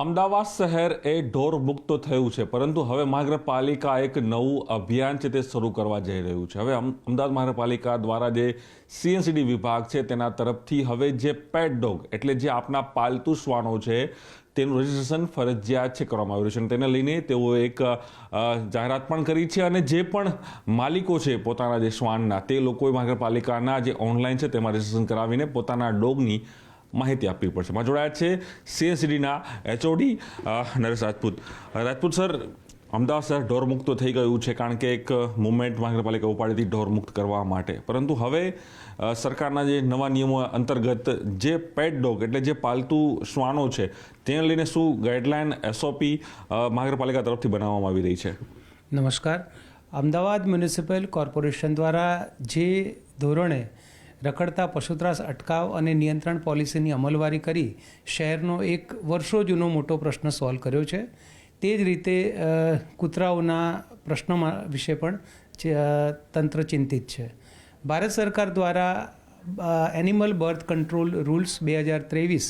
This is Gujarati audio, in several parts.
અમદાવાદ શહેર એ ઢોર મુક્ત થયું છે, પરંતુ હવે મહાનગરપાલિકા એક નવું અભિયાન છે તે શરૂ કરવા જઈ રહ્યું છે. હવે અમ- અમદાવાદ મહાનગરપાલિકા દ્વારા જે સીએનસીડી વિભાગ છે તેના તરફથી હવે જે પેટ ડોગ એટલે જે આપના પાલતુ શ્વાનો છે, તેનું રજીસ્ટ્રેશન ફરજિયાત છે કરવામાં આવ્યું છે. અને તેને લઈને તેઓ એક જાહેરાત પણ કરી છે અને જે પણ માલિકો છે પોતાના જે શ્વાનના, તે લોકોએ મહાનગરપાલિકાના જે ઓનલાઈન છે તેમાં રજીસ્ટ્રેશન કરાવીને પોતાના ડોગની માહિતી આપવી પડશે. માં જોડાયા છે સીએસડીના એચઓડી નરેશ રાજપૂત. રાજપૂત સર, અમદાવાદ શહેર ઢોર મુક્ત થઈ ગયું છે કારણ કે એક મુવમેન્ટ મહાનગરપાલિકા ઉપાડી હતી ઢોર મુક્ત કરવા માટે. પરંતુ હવે સરકારના જે નવા નિયમો અંતર્ગત જે પેટ ડોગ એટલે જે પાલતુ શ્વાનો છે, તેને લઈને શું ગાઈડલાઇન એસઓપી મહાનગરપાલિકા તરફથી બનાવવામાં આવી રહી છે? નમસ્કાર. અમદાવાદ મ્યુનિસિપલ કોર્પોરેશન દ્વારા જે ધોરણે રખડતા પશુત્રાસ અટકાવ અને નિયંત્રણ પોલિસીની અમલવારી કરી શહેરનો એક વર્ષો જૂનો મોટો પ્રશ્ન સોલ્વ કર્યો છે. તે જ રીતે કૂતરાઓના પ્રશ્નોમાં વિશે પણ તંત્ર ચિંતિત છે. ભારત સરકાર દ્વારા એનિમલ બર્થ કંટ્રોલ રૂલ્સ બે હજાર ત્રેવીસ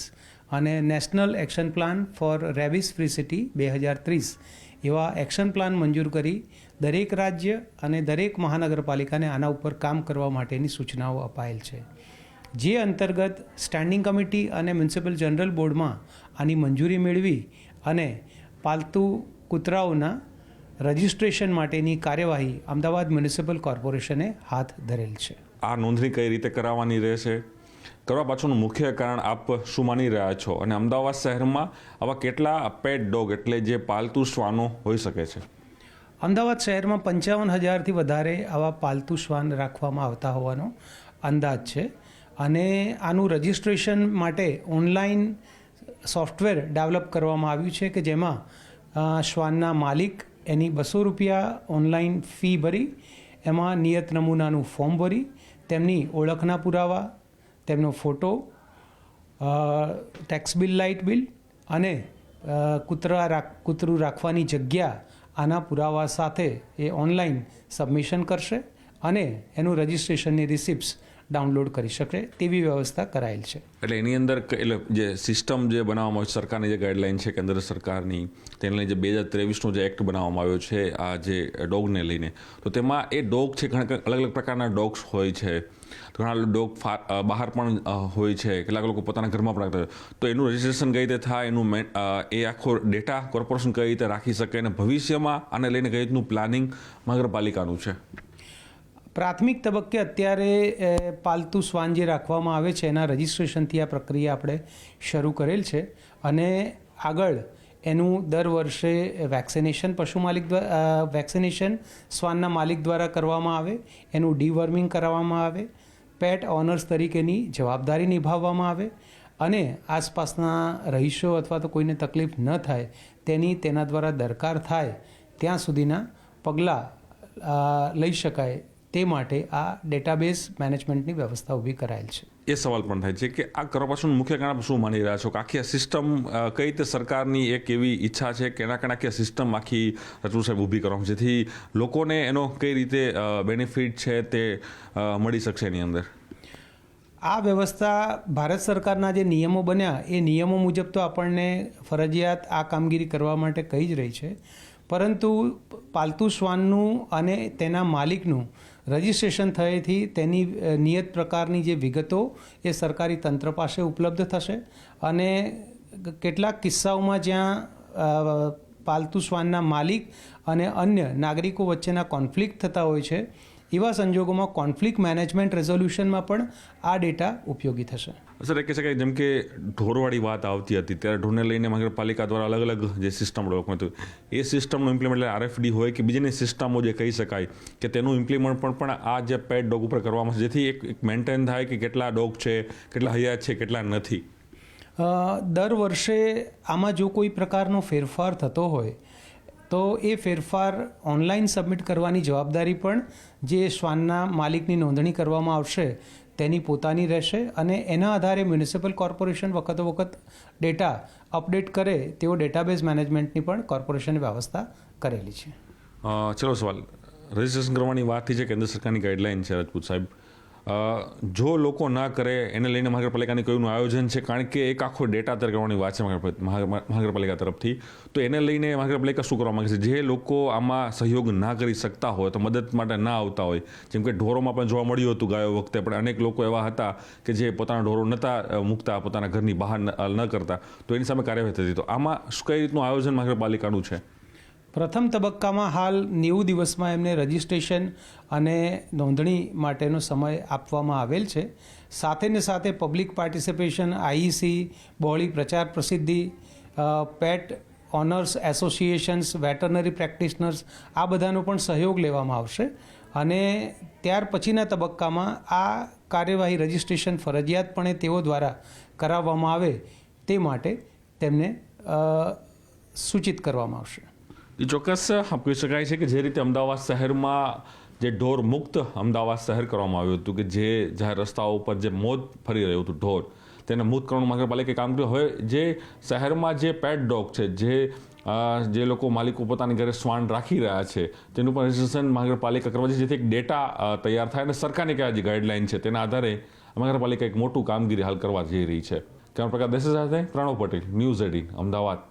અને national action plan for rabies free city બે હજાર ત્રીસ એવા એક્શન પ્લાન મંજૂર કરી દરેક રાજ્ય અને દરેક મહાનગરપાલિકાને આના ઉપર કામ કરવા માટેની સૂચનાઓ અપાયેલ છે. જે અંતર્ગત સ્ટેન્ડિંગ કમિટી અને મ્યુનિસિપલ જનરલ બોર્ડમાં આની મંજૂરી મેળવી અને પાલતુ કૂતરાઓના રજિસ્ટ્રેશન માટેની કાર્યવાહી અમદાવાદ મ્યુનિસિપલ કોર્પોરેશને હાથ ધરેલ છે. આ નોંધણી કઈ રીતે કરાવવાની રહેશે? કરવા પાછળનું મુખ્ય કારણ આપ શું માની રહ્યા છો? અને અમદાવાદ શહેરમાં આવા કેટલા પેટ ડોગ એટલે જે પાલતુ શ્વાનો હોઈ શકે છે? અમદાવાદ શહેરમાં પંચાવન હજારથી વધારે આવા પાલતુ શ્વાન રાખવામાં આવતા હોવાનો અંદાજ છે. અને આનું રજિસ્ટ્રેશન માટે ઓનલાઈન સોફ્ટવેર ડેવલપ કરવામાં આવ્યું છે કે જેમાં શ્વાનના માલિક એની બસો રૂપિયા ઓનલાઈન ફી ભરી, એમાં નિયત નમૂનાનું ફોર્મ ભરી, તેમની ઓળખના પુરાવા, તેમનો photo tax bill, light bill અને કૂતરા રાખ, કૂતરું રાખવાની જગ્યા આના પુરાવા સાથે એ ઓનલાઈન સબમિશન કરશે અને એનું રજિસ્ટ્રેશનની રિસિપ્ટ્સ ડાઉનલોડ કરી શકે તેવી વ્યવસ્થા કરાયેલ છે. એટલે એની અંદર એટલે જે સિસ્ટમ જે બનાવવામાં આવે સરકારની જે ગાઈડલાઈન છે કેન્દ્ર સરકારની, તેને જે બે હજાર ત્રેવીસનો જે એક્ટ બનાવવામાં આવ્યો છે, આ જે ડોગને લઈને, તો તેમાં એ ડોગ છે, ઘણા અલગ અલગ પ્રકારના ડોગ્સ હોય છે. ઘણા ડોગ બહાર પણ હોય છે, કેટલાક લોકો પોતાના ઘરમાં પણ રાખતા તો એનું રજિસ્ટ્રેશન કઈ રીતે થાય, એનું મેન- એ આખો ડેટા કોર્પોરેશન કઈ રીતે રાખી શકે અને ભવિષ્યમાં આને લઈને કઈ રીતનું પ્લાનિંગ મહાનગરપાલિકાનું છે? પ્રાથમિક તબક્કે અત્યારે પાલતુ શ્વાન જે રાખવામાં આવે છે. એના રજિસ્ટ્રેશનથી આ પ્રક્રિયા આપણે શરૂ કરેલ છે. અને આગળ એનું દર વર્ષે વેક્સિનેશન પશુ માલિક દ્વારા વેક્સિનેશન શ્વાનના માલિક દ્વારા કરવામાં આવે. એનું ડીવર્મિંગ કરાવવામાં આવે. પેટ ઓનર્સ તરીકેની જવાબદારી નિભાવવામાં આવે. અને આસપાસના રહીશો અથવા તો કોઈને તકલીફ ન થાય, તેની તેના દ્વારા દરકાર થાય, ત્યાં સુધીના પગલાં લઈ શકાય તે માટે આ ડેટાબેઝ મેનેજમેન્ટની વ્યવસ્થા ઊભી કરાયેલ છે. એ સવાલ પણ થાય છે કે આ કરવા પાછળનું મુખ્ય કારણ શું માની રહ્યા છો? કે આખી આ સિસ્ટમ કઈ રીતે સરકારની એક એવી ઈચ્છા છે કે એના કારણે આખી સિસ્ટમ આખી રજૂ સાહેબ ઊભી કરવામાં જેથી લોકોને એનો કઈ રીતે બેનિફિટ છે તે મળી શકશે એની અંદર? આ વ્યવસ્થા ભારત સરકારના જે નિયમો બન્યા એ નિયમો મુજબ તો આપણને ફરજિયાત આ કામગીરી કરવા માટે કહી જ રહી છે. પરંતુ પાલતુ શ્વાનનું અને તેના માલિકનું રજિસ્ટ્રેશન થયેથી તેની નિયત પ્રકારની જે વિગતો એ સરકારી તંત્ર પાસે ઉપલબ્ધ થશે અને કેટલાક કિસ્સાઓમાં જ્યાં પાલતુ શ્વાનના માલિક અને અન્ય નાગરિકો વચ્ચેના કોન્ફ્લિક્ટ થતા હોય છે એવા સંજોગોમાં કોન્ફ્લિક્ટ મેનેજમેન્ટ રેઝોલ્યુશનમાં પણ આ ડેટા ઉપયોગી થશે. સર એ કહે છે કે જેમ કે ઢોરવાળી વાત આવતી હતી ત્યારે ઢોરને લઈને મહાનગરપાલિકા દ્વારા અલગ અલગ જે સિસ્ટમ ડેવલપમેન્ટ હતું એ સિસ્ટમનું ઇમ્પ્લિમેન્ટ આરએફડી હોય કે બીજીની સિસ્ટમો જે કહી શકાય કે તેનું ઇમ્પ્લિમેન્ટ પણ પણ આ જે પેટ ડોગ ઉપર કરવામાં આવશે જેથી એક એક મેન્ટેન થાય કે કેટલા ડોગ છે કેટલા હયાત છે કેટલા નથી. દર વર્ષે આમાં જો કોઈ પ્રકારનો ફેરફાર થતો હોય તો એ ફેરફાર ઓનલાઈન સબમિટ કરવાની જવાબદારી પણ જે શ્વાનના માલિકની નોંધણી કરવામાં આવશે, તેની પોતાની રહેશે અને એના આધારે મ્યુનિસિપલ કોર્પોરેશન વખતો વખત ડેટા અપડેટ કરે તેવો ડેટાબેઝ મેનેજમેન્ટની પણ કોર્પોરેશને વ્યવસ્થા કરેલી છે. ચલો સવાલ. રજિસ્ટ્રેશન કરવાની વાત થઈ છે, કેન્દ્ર સરકારની ગાઈડલાઇન છે, રાજપૂત સાહેબ. જો લોકો ના કરે, એને લઈને મહાનગરપાલિકાની કયુંનું આયોજન છે, કારણ કે એક આખો ડેટા તૈયાર કરવાની વાત છે મહાનગરપા- મહાનગરપાલિકા તરફથી, તો એને લઈને મહાનગરપાલિકા શું કરવા માગે છે? જે લોકો આમાં સહયોગ ના કરી શકતા હોય, તો મદદ માટે ના આવતા હોય, જેમ કે ઢોરોમાં પણ જોવા મળ્યું હતું ગાયો વખતે, પણ અનેક લોકો એવા હતા કે જે પોતાના ઢોરો નહોતા મૂકતા, પોતાના ઘરની બહાર ન કરતા, તો એની સામે કાર્યવાહી થતી તો આમાં કઈ રીતનું આયોજન મહાનગરપાલિકાનું છે? પ્રથમ તબક્કામાં હાલ નેવું દિવસમાં એમને રજિસ્ટ્રેશન અને નોંધણી માટેનો સમય આપવામાં આવેલ છે. સાથે ને સાથે પબ્લિક પાર્ટિસિપેશન આઈઈસી બોળી પ્રચાર પ્રસિદ્ધિ pet owners associations, veterinary practitioners, આ બધાનો પણ સહયોગ લેવામાં આવશે. અને ત્યાર પછીના તબક્કામાં આ કાર્યવાહી રજિસ્ટ્રેશન ફરજિયાતપણે તેઓ દ્વારા કરાવવામાં આવે તે માટે તેમને સૂચિત કરવામાં આવશે. એ ચોક્કસ કહી શકાય છે કે જે રીતે અમદાવાદ શહેરમાં જે ઢોર મુક્ત અમદાવાદ શહેર કરવામાં આવ્યું હતું કે જે જાહેર રસ્તાઓ ઉપર જે મોત ફરી રહ્યું હતું ઢોર, તેને મુક્ત કરવાનું મહાનગરપાલિકાએ કામ કર્યું. હવે જે શહેરમાં જે પેટ ડોગ છે, જે જે લોકો માલિકો પોતાની ઘરે શ્વાન રાખી રહ્યા છે, તેનું પણ રજિસ્ટ્રેશન મહાનગરપાલિકા કરવા જેથી એક ડેટા તૈયાર થાય અને સરકારની કયા જે ગાઈડલાઇન છે તેના આધારે મહાનગરપાલિકા એક મોટું કામગીરી હાલ કરવા જઈ રહી છે. કેમેરા પ્રકાર દેશ સાથે પ્રણવ પટેલ, ન્યૂઝ એટીન, અમદાવાદ.